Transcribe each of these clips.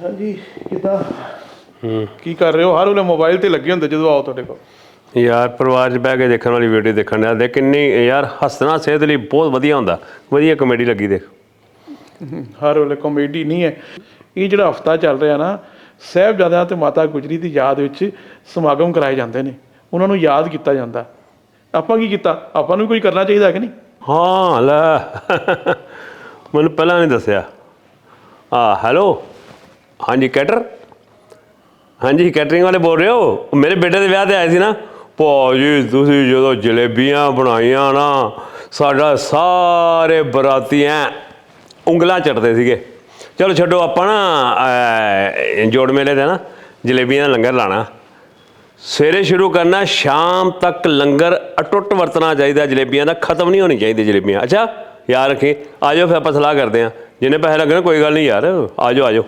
ਹਾਂਜੀ ਕਿਦਾਂ? ਹੂੰ। ਕੀ ਕਰ ਰਹੇ ਹੋ? ਹਰ ਵੇਲੇ ਮੋਬਾਈਲ ਤੇ ਲੱਗੇ ਹੁੰਦੇ ਜਦੋਂ ਆਓ ਤੁਹਾਡੇ ਕੋਲ। ਯਾਰ ਪਰਿਵਾਰ 'ਚ ਬਹਿ ਕੇ ਦੇਖਣ ਵਾਲੀ ਵੀਡੀਓ ਦੇਖਣ ਦਾ ਦੇ ਕਿੰਨੀ ਯਾਰ ਹੱਸਣਾ ਸਿਹਤ ਲਈ ਬਹੁਤ ਵਧੀਆ ਹੁੰਦਾ। ਵਧੀਆ ਕਮੇਡੀ ਲੱਗੀ ਦੇਖ। ਹਰ ਵੇਲੇ ਕਾਮੇਡੀ ਨਹੀਂ ਹੈ। ਇਹ ਜਿਹੜਾ ਹਫਤਾ ਚੱਲ ਰਿਹਾ ਨਾ ਸਾਹਿਬਜ਼ਾਦਿਆਂ ਤੇ ਮਾਤਾ ਗੁਜਰੀ ਦੀ ਯਾਦ ਵਿੱਚ ਸਮਾਗਮ ਕਰਾਏ ਜਾਂਦੇ ਨੇ। ਉਹਨਾਂ ਨੂੰ ਯਾਦ ਕੀਤਾ ਜਾਂਦਾ। ਆਪਾਂ ਕੀ ਕੀਤਾ? ਆਪਾਂ ਨੂੰ ਕੋਈ ਕਰਨਾ ਚਾਹੀਦਾ ਕਿ ਨਹੀਂ? ਹਾਂ ਲੈ। ਮੈਨੂੰ ਪਹਿਲਾਂ ਨਹੀਂ ਦੱਸਿਆ। ਆ ਹੈਲੋ ਹਾਂਜੀ, ਕੈਟਰ? ਹਾਂਜੀ, ਕੈਟਰਿੰਗ ਵਾਲੇ ਬੋਲ ਰਹੇ ਹੋ? ਮੇਰੇ ਬੇਟੇ ਦੇ ਵਿਆਹ ਤੇ ਆਏ ਸੀ ਨਾ। ਭਾਜੀ, ਤੁਸੀਂ ਜਦੋਂ ਜਲੇਬੀਆਂ ਬਣਾਈਆਂ ਨਾ, ਸਾਡਾ ਸਾਰੇ ਬਰਾਤੀ ਐਂ ਉਂਗਲਾਂ ਚੜਦੇ ਸੀਗੇ। ਚਲੋ ਛੱਡੋ, ਆਪਾਂ ਨਾ ਜੋੜ ਮੇਲੇ ਤੇ ਨਾ ਜਲੇਬੀਆਂ ਦਾ ਲੰਗਰ ਲਾਣਾ। ਸਵੇਰੇ ਸ਼ੁਰੂ ਕਰਨਾ, ਸ਼ਾਮ ਤੱਕ ਲੰਗਰ ਅਟੁੱਟ ਵਰਤਣਾ ਚਾਹੀਦਾ। ਜਲੇਬੀਆਂ ਦਾ ਖਤਮ ਨਹੀਂ ਹੋਣੀ ਚਾਹੀਦੀ ਜਲੇਬੀਆਂ। ਅੱਛਾ, ਯਾਦ ਰੱਖੀ, ਆ ਜਾਓ, ਫਿਰ ਆਪਾਂ ਸਲਾਹ ਕਰਦੇ ਹਾਂ ਜਿੰਨੇ ਪੈਸੇ ਲੱਗਣ, ਕੋਈ ਗੱਲ ਨਹੀਂ ਯਾਰ। ਆ ਜਾਓ ਆ ਜਾਓ।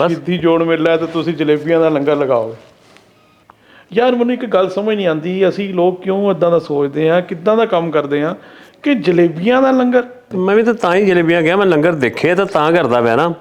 ਬਸ। ਸਿੱਧੀ ਜੋੜ ਮੇਲਾ ਹੈ ਤੇ ਤੁਸੀਂ ਜਲੇਬੀਆਂ ਦਾ ਲੰਗਰ ਲਗਾਓਗੇ ਯਾਰ ਮੈਨੂੰ ਇੱਕ ਗੱਲ ਸਮਝ ਨਹੀਂ ਆਉਂਦੀ ਅਸੀਂ ਲੋਕ ਕਿਉਂ ਇਦਾਂ ਦਾ ਸੋਚਦੇ ਆ ਕਿੱਦਾਂ ਦਾ ਕੰਮ ਕਰਦੇ ਆ ਕਿ ਜਲੇਬੀਆਂ ਦਾ ਲੰਗਰ? ਮੈਂ ਵੀ ਤਾਂ ਤਾਂ ਹੀ ਜਲੇਬੀਆਂ ਗਿਆ ਮੈਂ ਲੰਗਰ ਦੇਖੇ ਤਾਂ ਤਾਂ ਕਰਦਾ ਪਿਆ ਨਾ।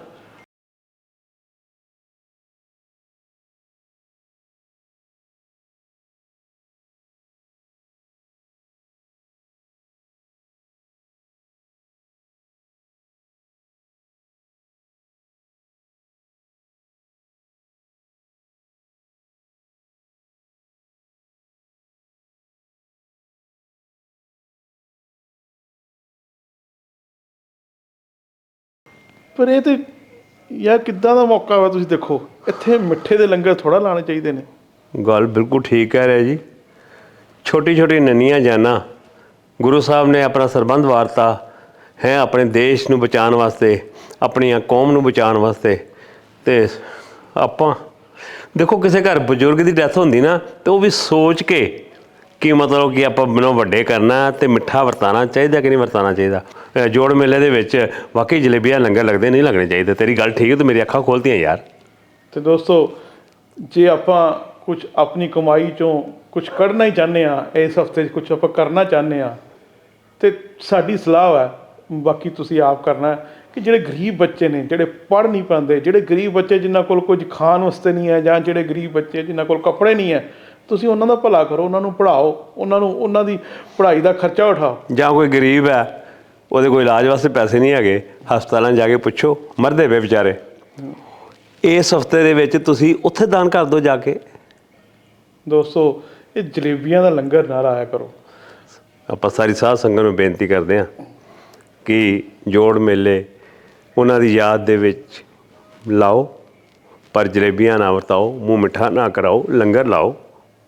ਪਰ ਇਹ ਤੇ ਯਾਰ ਕਿੱਦਾਂ ਦਾ ਮੌਕਾ ਵਾ ਤੁਸੀਂ ਦੇਖੋ, ਇੱਥੇ ਮਿੱਠੇ ਦੇ ਲੰਗਰ ਥੋੜਾ ਲਾਣੇ ਚਾਹੀਦੇ ਨੇ। ਗੱਲ ਬਿਲਕੁਲ ਠੀਕ ਕਹਿ ਰਿਹਾ ਜੀ। ਛੋਟੀ ਛੋਟੀ ਨੰਨੀਆਂ ਜਾਨਾਂ, ਗੁਰੂ ਸਾਹਿਬ ਨੇ ਆਪਣਾ ਸਰਬੰਧ ਵਾਰਤਾ ਹੈ ਆਪਣੇ ਦੇਸ਼ ਨੂੰ ਬਚਾਉਣ ਵਾਸਤੇ, ਆਪਣੀਆਂ ਕੌਮ ਨੂੰ ਬਚਾਉਣ ਵਾਸਤੇ। ਤੇ ਆਪਾਂ, ਦੇਖੋ ਕਿਸੇ ਘਰ ਬਜ਼ੁਰਗ ਦੀ ਡੈਥ ਹੁੰਦੀ ਨਾ, ਤੇ ਉਹ ਵੀ ਸੋਚ ਕੇ ਕਿ ਮਤਲਬ ਕਿ ਆਪਾਂ ਮੈਨੂੰ ਵੱਡੇ ਕਰਨਾ ਤੇ ਮਿੱਠਾ ਵਰਤਾਣਾ ਚਾਹੀਦਾ ਕਿ ਨਹੀਂ ਵਰਤਾਣਾ ਚਾਹੀਦਾ। ਜੋੜ ਮੇਲੇ ਦੇ ਵਿੱਚ ਵਾਕਈ ਜਲੇਬੀਆਂ ਲੰਗਰ ਲੱਗਦੇ ਨਹੀਂ ਲੱਗਣੇ ਚਾਹੀਦੇ। ਤੇਰੀ ਗੱਲ ਠੀਕ ਹੈ ਤੂੰ ਮੇਰੀ ਅੱਖਾਂ ਖੋਲਤੀਆਂ ਯਾਰ। ਤੇ ਦੋਸਤੋ ਜੇ ਆਪਾਂ ਕੁਝ ਆਪਣੀ ਕਮਾਈ ਚੋਂ ਕੁਝ ਕੱਢਣਾ ਹੀ ਚਾਹੁੰਦੇ ਆ ਇਸ ਹਫ਼ਤੇ 'ਚ ਕੁਝ ਆਪਾਂ ਕਰਨਾ ਚਾਹੁੰਦੇ ਆ ਤੇ ਸਾਡੀ ਸਲਾਹ ਹੈ ਬਾਕੀ ਤੁਸੀਂ ਆਪ ਕਰਨਾ ਕਿ ਜਿਹੜੇ ਗਰੀਬ ਬੱਚੇ ਨੇ ਜਿਹੜੇ ਪੜ੍ਹ ਨਹੀਂ ਪਾਉਂਦੇ ਜਿਹੜੇ ਗਰੀਬ ਬੱਚੇ ਜਿਨ੍ਹਾਂ ਕੋਲ ਕੁਝ ਖਾਣ ਵਾਸਤੇ ਨਹੀਂ ਹੈ ਜਾਂ ਜਿਹੜੇ ਗਰੀਬ ਬੱਚੇ ਜਿਨ੍ਹਾਂ ਕੋਲ ਕੱਪੜੇ ਨਹੀਂ ਹੈ ਤੁਸੀਂ ਉਹਨਾਂ ਦਾ ਭਲਾ ਕਰੋ ਉਹਨਾਂ ਨੂੰ ਪੜ੍ਹਾਓ ਉਹਨਾਂ ਨੂੰ ਉਹਨਾਂ ਦੀ ਪੜ੍ਹਾਈ ਦਾ ਖਰਚਾ ਉਠਾਓ। ਜਾਂ ਕੋਈ ਗਰੀਬ ਹੈ ਉਹਦੇ ਕੋਈ ਇਲਾਜ ਵਾਸਤੇ ਪੈਸੇ ਨਹੀਂ ਹੈਗੇ ਹਸਪਤਾਲਾਂ ਜਾ ਕੇ ਪੁੱਛੋ ਮਰਦੇ ਵੇ ਵਿਚਾਰੇ। ਇਸ ਹਫ਼ਤੇ ਦੇ ਵਿੱਚ ਤੁਸੀਂ ਉੱਥੇ ਦਾਨ ਕਰ ਦਿਓ ਜਾ ਕੇ। ਦੋਸਤੋ ਇਹ ਜਲੇਬੀਆਂ ਦਾ ਲੰਗਰ ਨਾ ਲਾਇਆ ਕਰੋ। ਆਪਾਂ ਸਾਰੀ ਸਾਧ ਸੰਗਤ ਨੂੰ ਬੇਨਤੀ ਕਰਦੇ ਹਾਂ ਕਿ ਜੋੜ ਮੇਲੇ ਉਹਨਾਂ ਦੀ ਯਾਦ ਦੇ ਵਿੱਚ ਲਾਓ ਪਰ ਜਲੇਬੀਆਂ ਨਾ ਵਰਤਾਓ ਮੂੰਹ ਮਿੱਠਾ ਨਾ ਕਰਾਓ ਲੰਗਰ ਲਾਓ।